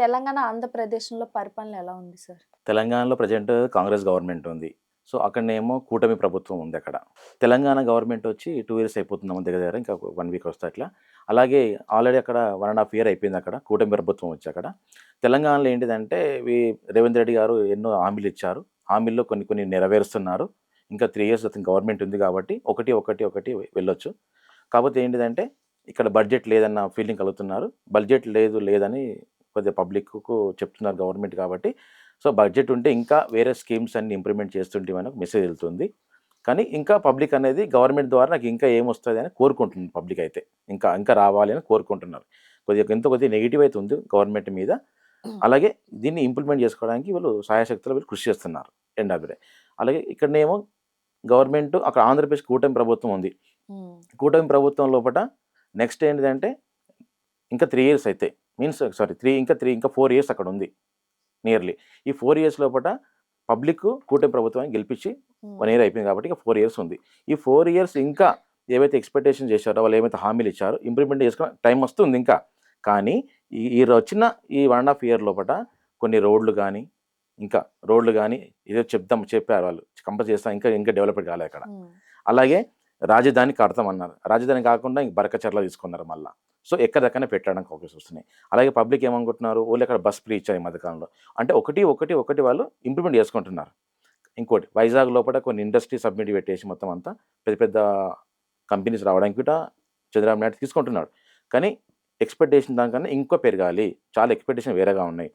తెలంగాణ ఆంధ్రప్రదేశ్లో పరిపాలన ఎలా ఉంది సార్? తెలంగాణలో ప్రజెంట్ కాంగ్రెస్ గవర్నమెంట్ ఉంది. సో అక్కడనేమో కూటమి ప్రభుత్వం ఉంది అక్కడ. తెలంగాణ గవర్నమెంట్ వచ్చి టూ ఇయర్స్ అయిపోతుంది మన దగ్గర దగ్గర ఇంకా వన్ వీక్ వస్తే అట్లా. అలాగే ఆల్రెడీ అక్కడ వన్ అండ్ హాఫ్ ఇయర్ అయిపోయింది అక్కడ కూటమి ప్రభుత్వం వచ్చి అక్కడ. తెలంగాణలో ఏంటిదంటే రేవంత్ రెడ్డి గారు ఎన్నో హామీలు ఇచ్చారు. హామీల్లో కొన్ని కొన్ని నెరవేరుస్తున్నారు. ఇంకా త్రీ ఇయర్స్ అతని గవర్నమెంట్ ఉంది కాబట్టి ఒకటి ఒకటి ఒకటి వెళ్ళొచ్చు. కాకపోతే ఏంటిదంటే ఇక్కడ బడ్జెట్ లేదన్న ఫీలింగ్ కలుగుతున్నారు. బడ్జెట్ లేదు లేదని కొద్దిగా పబ్లిక్కు చెప్తున్నారు గవర్నమెంట్ కాబట్టి. సో బడ్జెట్ ఉంటే ఇంకా వేరే స్కీమ్స్ అన్ని ఇంప్లిమెంట్ చేస్తుంటే మనకు మెసేజ్ వెళ్తుంది. కానీ ఇంకా పబ్లిక్ అనేది గవర్నమెంట్ ద్వారా నాకు ఇంకా ఏం వస్తుంది అని కోరుకుంటుంది పబ్లిక్ అయితే. ఇంకా ఇంకా రావాలి అని కోరుకుంటున్నారు. కొద్దిగా ఎంతో కొద్దిగా నెగిటివ్ అయితే ఉంది గవర్నమెంట్ మీద. అలాగే దీన్ని ఇంప్లిమెంట్ చేసుకోవడానికి వీళ్ళు సహాయశక్తులు వీళ్ళు కృషి చేస్తున్నారు ఎండ్ ఆఫ్ డే అలాగే ఇక్కడనేమో గవర్నమెంట్ అక్కడ ఆంధ్రప్రదేశ్ కూటమి ప్రభుత్వం ఉంది. కూటమి ప్రభుత్వం లోపల నెక్స్ట్ ఏంటిదంటే ఇంకా త్రీ ఇయర్స్ అయితే మీన్స్ సారీ త్రీ ఇంకా త్రీ ఇంకా ఫోర్ ఇయర్స్ అక్కడ ఉంది నియర్లీ ఈ ఫోర్ ఇయర్స్ లోపల పబ్లిక్ కూటమి ప్రభుత్వాన్ని గెలిపించి వన్ ఇయర్ అయిపోయింది కాబట్టి ఇంకా ఫోర్ ఇయర్స్ ఉంది. ఈ ఫోర్ ఇయర్స్ ఇంకా ఏవైతే ఎక్స్పెక్టేషన్ చేశారో వాళ్ళు ఏమైతే హామీలు ఇచ్చారో ఇంప్లిమెంట్ చేసుకున్న టైం వస్తుంది ఇంకా. కానీ ఈ ఈ వచ్చిన ఈ వన్ అండ్ హాఫ్ ఇయర్ లోపల కొన్ని రోడ్లు కానీ ఇంకా రోడ్లు కానీ ఏదో చెప్దాం చెప్పారు వాళ్ళు. కంపల్సరీ చేస్తాం ఇంకా ఇంకా డెవలప్ కాలే అక్కడ. అలాగే రాజధాని కడతామన్నారు. రాజధాని కాకుండా ఇంక బరకచర్ల తీసుకున్నారు మళ్ళీ. సో ఎక్కడెక్కడ పెట్టడానికి అవకాశం వస్తున్నాయి. అలాగే పబ్లిక్ ఏమనుకుంటున్నారు? వాళ్ళు అక్కడ బస్ ఫ్రీ ఇచ్చారు ఈ మధ్యకాలంలో. అంటే ఒకటి ఒకటి ఒకటి వాళ్ళు ఇంప్లిమెంట్ చేసుకుంటున్నారు. ఇంకోటి వైజాగ్ లోపల కొన్ని ఇండస్ట్రీ సబ్మిట్ పెట్టేసి మొత్తం అంతా పెద్ద పెద్ద కంపెనీస్ రావడానికి కూడా చంద్రబాబు నాయుడు తీసుకుంటున్నాడు. కానీ ఎక్స్పెక్టేషన్ దానికన్నా ఇంకో పెరగాలి. చాలా ఎక్స్పెక్టేషన్ వేరేగా ఉన్నాయి.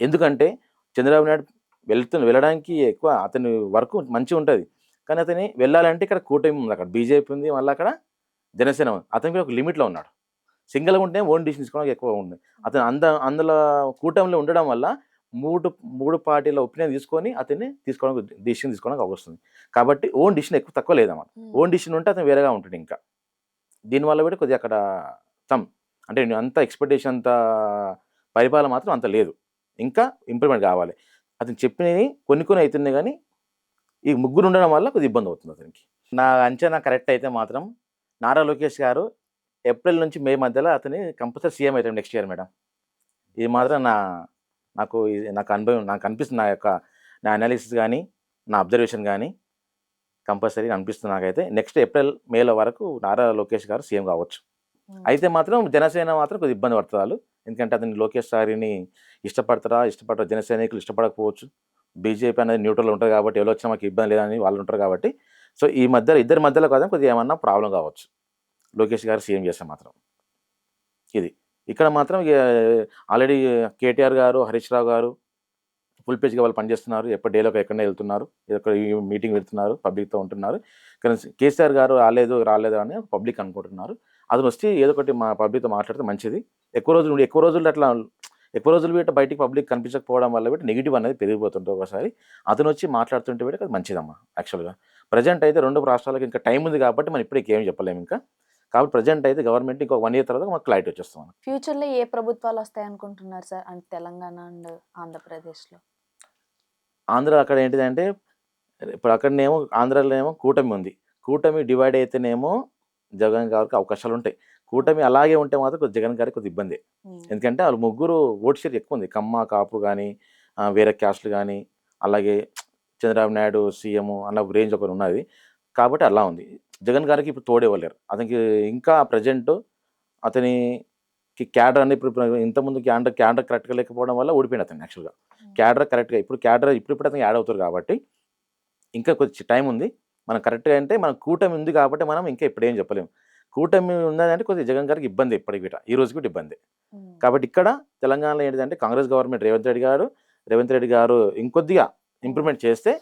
ఎందుకంటే చంద్రబాబు నాయుడు వెళ్తు వెళ్ళడానికి ఎక్కువ అతని వర్క్ మంచిగా ఉంటుంది. కానీ అతని వెళ్ళాలంటే ఇక్కడ కూటమి ఉంది. అక్కడ బీజేపీ ఉంది. మళ్ళీ అక్కడ జనసేన ఉంది. అతని కూడా ఒక లిమిట్లో ఉన్నాడు. సింగిల్గా ఉంటే ఓన్ డిసిషన్ తీసుకోవడానికి ఎక్కువ ఉంది. అతను అంద అందులో కూటమిలో ఉండడం వల్ల మూడు మూడు పార్టీల ఒపీనియన్ తీసుకొని అతన్ని తీసుకోవడానికి డిసిషన్ తీసుకోవడానికి అవకాశం వస్తుంది కాబట్టి ఓన్ డిసిషన్ ఎక్కువ తక్కువ లేదన్నమాట ఓన్ డిసిషన్ ఉంటే అతను వేరేగా ఉంటాడు ఇంకా. దీనివల్ల కూడా కొద్దిగా అక్కడ సమ్ అంటే అంత ఎక్స్పెక్టేషన్ అంత పరిపాలన మాత్రం అంత లేదు. ఇంకా ఇంప్రూవ్మెంట్ కావాలి. అతను చెప్పినవి కొన్ని కొన్ని అవుతున్నాయి కానీ ఈ ముగ్గురు ఉండడం వల్ల కొద్దిగా ఇబ్బంది అవుతుంది అతనికి. నా అంచనా కరెక్ట్ అయితే మాత్రం నారా లోకేష్ గారు ఏప్రిల్ నుంచి మే మధ్యలో అతని కంపల్సరీ సీఎం అవుతాడు నెక్స్ట్ ఇయర్ మేడం. ఇది మాత్రం నా నాకు ఇది నాకు అనుభవం నాకు అనిపిస్తుంది నా యొక్క నా అనాలిసిస్ కానీ నా అబ్జర్వేషన్ కానీ కంపల్సరీ అనిపిస్తుంది నాకైతే. నెక్స్ట్ ఏప్రిల్ మేలో వరకు నారా లోకేష్ గారు సీఎం కావచ్చు. ఉమ్, అయితే మాత్రం జనసేన మాత్రం కొద్దిగా ఇబ్బంది పడుతుంది వాళ్ళు. ఎందుకంటే అతని లోకేష్ సారిని ఇష్టపడతారా ఇష్టపడరా జనసైనికులు ఇష్టపడకపోవచ్చు. బీజేపీ అనేది న్యూట్రల్ ఉంటుంది కాబట్టి ఎవరు వచ్చినా మాకు ఇబ్బంది లేదని వాళ్ళు ఉంటారు కాబట్టి. సో ఈ మధ్య ఇద్దరి మధ్యలో కదా కొద్దిగా ఏమన్నా ప్రాబ్లం కావచ్చు. లోకేష్ గారు సీఎం చేస్తే మాత్రం. ఇది. ఇక్కడ మాత్రం ఆల్రెడీ కేటీఆర్ గారు హరీష్ రావు గారు ఫుల్ పేజ్గా వాళ్ళు పనిచేస్తున్నారు. ఎప్పటి డేలోకి ఎక్కడ వెళ్తున్నారు. ఎక్కడ మీటింగ్ వెళ్తున్నారు పబ్లిక్తో ఉంటున్నారు. కానీ కేసీఆర్ గారు రాలేదు రాలేదు అని పబ్లిక్ అనుకుంటున్నారు. అతను వస్తే ఏదో ఒకటి మా పబ్లిక్తో మాట్లాడితే మంచిది. ఎక్కువ రోజులు ఎక్కువ రోజులు అట్లా ఎక్కువ రోజులు వీటి బయటికి పబ్లిక్ కనిపించకపోవడం వల్ల వీటి నెగిటివ్ అనేది పెరిగిపోతుంటుంది ఒకసారి అతను వచ్చి మాట్లాడుతుంటే వీటి అది మంచిదమ్మా యాక్చువల్గా. ప్రజెంట్ అయితే రెండు రాష్ట్రాలకు ఇంకా టైం ఉంది కాబట్టి మనం ఇప్పటికి చెప్పలేము ఇంకా. కాబట్టి ప్రజెంట్ అయితే గవర్నమెంట్ ఇంకొక వన్ ఇయర్ తర్వాత మాకు క్లారిటీ వచ్చేస్తాం మనకు. ఫ్యూచర్లో ఏ ప్రభుత్వాలు వస్తాయి అనుకుంటున్నారు సార్? అంటే తెలంగాణ అండ్ ఆంధ్రప్రదేశ్లో ఆంధ్ర అక్కడ ఏంటిదంటే ఇప్పుడు అక్కడనేమో ఆంధ్రాలో ఏమో కూటమి ఉంది. కూటమి డివైడ్ అయితేనేమో జగన్ గారికి అవకాశాలు ఉంటాయి కూటమి అలాగే ఉంటే మాత్రం కొద్ది జగన్ గారికి కొద్ది ఇబ్బంది. ఎందుకంటే వాళ్ళు ముగ్గురు ఓటు షేర్ ఎక్కువ ఉంది. కమ్మ కాపు కానీ వేరే క్యాస్ట్లు కానీ అలాగే చంద్రబాబు నాయుడు సీఎం అన్న రేంజ్ ఒకటి ఉన్నది. కాబట్టి అలా ఉంది. జగన్ గారికి ఇప్పుడు తోడేవ్వలేరు అతనికి ఇంకా ప్రజెంట్ అతనికి క్యాడర్ అని ఇప్పుడు ఇంతకుముందు క్యాడర్ క్యాడర్ కరెక్ట్గా లేకపోవడం వల్ల ఓడిపోయింది అతను యాక్చువల్గా. క్యాడర్ కరెక్ట్గా ఇప్పుడు క్యాడర్ ఇప్పుడు ఇప్పుడు అతను యాడ్ అవుతారు కాబట్టి ఇంకా కొంచెం టైం ఉంది. మనం కరెక్ట్గా అంటే మన కూటమి ఉంది కాబట్టి మనం ఇంకా ఇప్పుడు ఏం చెప్పలేము. కూటమి ఉన్నదంటే కొద్దిగా జగన్ గారికి ఇబ్బంది ఇప్పటికి ఈ రోజు కూడా ఇబ్బంది. కాబట్టి ఇక్కడ తెలంగాణలో ఏంటంటే కాంగ్రెస్ గవర్నమెంట్ రేవంత్ రెడ్డి గారు రేవంత్ రెడ్డి గారు ఇంకొద్దిగా ఇంప్రూవ్మెంట్ చేస్తే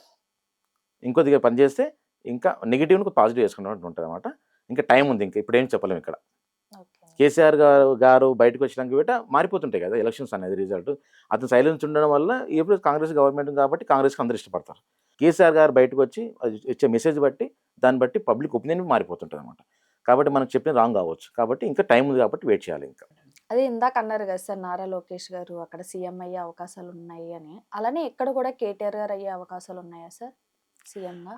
ఇంకొద్దిగా పనిచేస్తే ఇంకా నెగిటివ్ని పాజిటివ్ చేసుకున్నట్టు ఉంటుంది అనమాట ఇంకా టైం ఉంది ఇంకా ఇప్పుడు ఏం చెప్పలేము ఇక్కడ. కేసీఆర్ గారు గారు బయటకు వచ్చినాక బిట్ట మారిపోతుంటాయి కదా ఎలక్షన్స్ అనేది రిజల్ట్. అతను సైలెన్స్ ఉండడం వల్ల ఇప్పుడు కాంగ్రెస్ గవర్నమెంట్ కాబట్టి కాంగ్రెస్కి అందరూ ఇష్టపడతారు. కేసీఆర్ గారు బయటకు వచ్చి ఇచ్చే మెసేజ్ బట్టి దాన్ని బట్టి పబ్లిక్ ఒపీనియన్ మారిపోతుంటుంది అనమాట కాబట్టి మనకు చెప్పిన రాంగ్ కావచ్చు. కాబట్టి ఇంకా టైం ఉంది కాబట్టి వెయిట్ చేయాలి ఇంకా. అదే ఇందాక అన్నారు కదా సార్ నారా లోకేష్ గారు అక్కడ సీఎం అయ్యే అవకాశాలు ఉన్నాయి అని. అలానే ఇక్కడ కూడా కేటీఆర్ గారు అయ్యే అవకాశాలు ఉన్నాయా సార్? సీఎం గా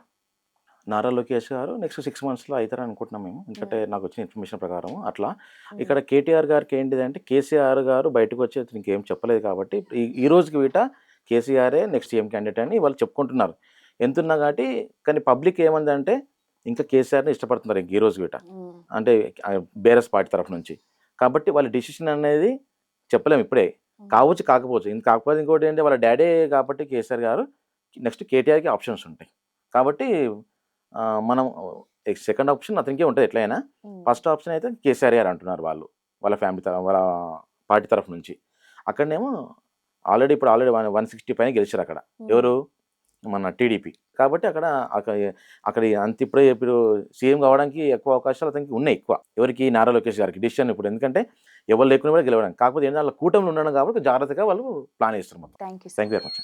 నారా లోకేష్ గారు నెక్స్ట్ సిక్స్ మంత్స్లో అవుతారు అనుకుంటున్నాం మేము. ఎందుకంటే నాకు వచ్చిన ఇన్ఫర్మేషన్ ప్రకారం అట్లా. ఇక్కడ కేటీఆర్ గారికి ఏంటిదంటే కేసీఆర్ గారు బయటకు వచ్చి ఇంకేం చెప్పలేదు కాబట్టి ఈ రోజుకి వీట కేసీఆరే నెక్స్ట్ సీఎం క్యాండిడేట్ అని వాళ్ళు చెప్పుకుంటున్నారు. ఎంతున్నా కాబట్టి కానీ పబ్లిక్ ఏమందంటే ఇంకా కేసీఆర్ని ఇష్టపడుతున్నారు ఇంక ఈ రోజు వీట. ఉమ్, అంటే బేరస్ పార్టీ తరఫు నుంచి. కాబట్టి వాళ్ళ డిసిషన్ అనేది చెప్పలేము ఇప్పుడే. కావచ్చు కాకపోవచ్చు. ఇంక కాకపోతే ఇంకోటి ఏంటి వాళ్ళ డాడీ కాబట్టి కేసీఆర్ గారు నెక్స్ట్ కేటీఆర్కి ఆప్షన్స్ ఉంటాయి. కాబట్టి మనం సెకండ్ ఆప్షన్ అతనికే ఉంటుంది ఎట్లయినా. ఫస్ట్ ఆప్షన్ అయితే కేసీఆర్ గారు అంటున్నారు వాళ్ళు వాళ్ళ ఫ్యామిలీ వాళ్ళ పార్టీ తరఫు నుంచి. అక్కడనేమో ఆల్రెడీ ఇప్పుడు ఆల్రెడీ వన్ సిక్స్టీ పైన గెలిచారు అక్కడ. ఎవరు? మన టీడీపీ. కాబట్టి అక్కడ అక్కడ అక్కడ అంత ఇప్పుడే ఇప్పుడు సీఎం కావడానికి ఎక్కువ అవకాశాలు అతనికి ఉన్నాయి ఎక్కువ. ఎవరికి? నారా లోకేష్ గారికి డిసిషన్ ఇప్పుడు. ఎందుకంటే ఎవరు లేకుండా కూడా గెలవడానికి కాకపోతే ఏంటంటే వాళ్ళ కూటమిలో ఉండడం కాబట్టి జాగ్రత్తగా వాళ్ళు ప్లాన్ చేస్తారు మొత్తం. Thank you thank you very much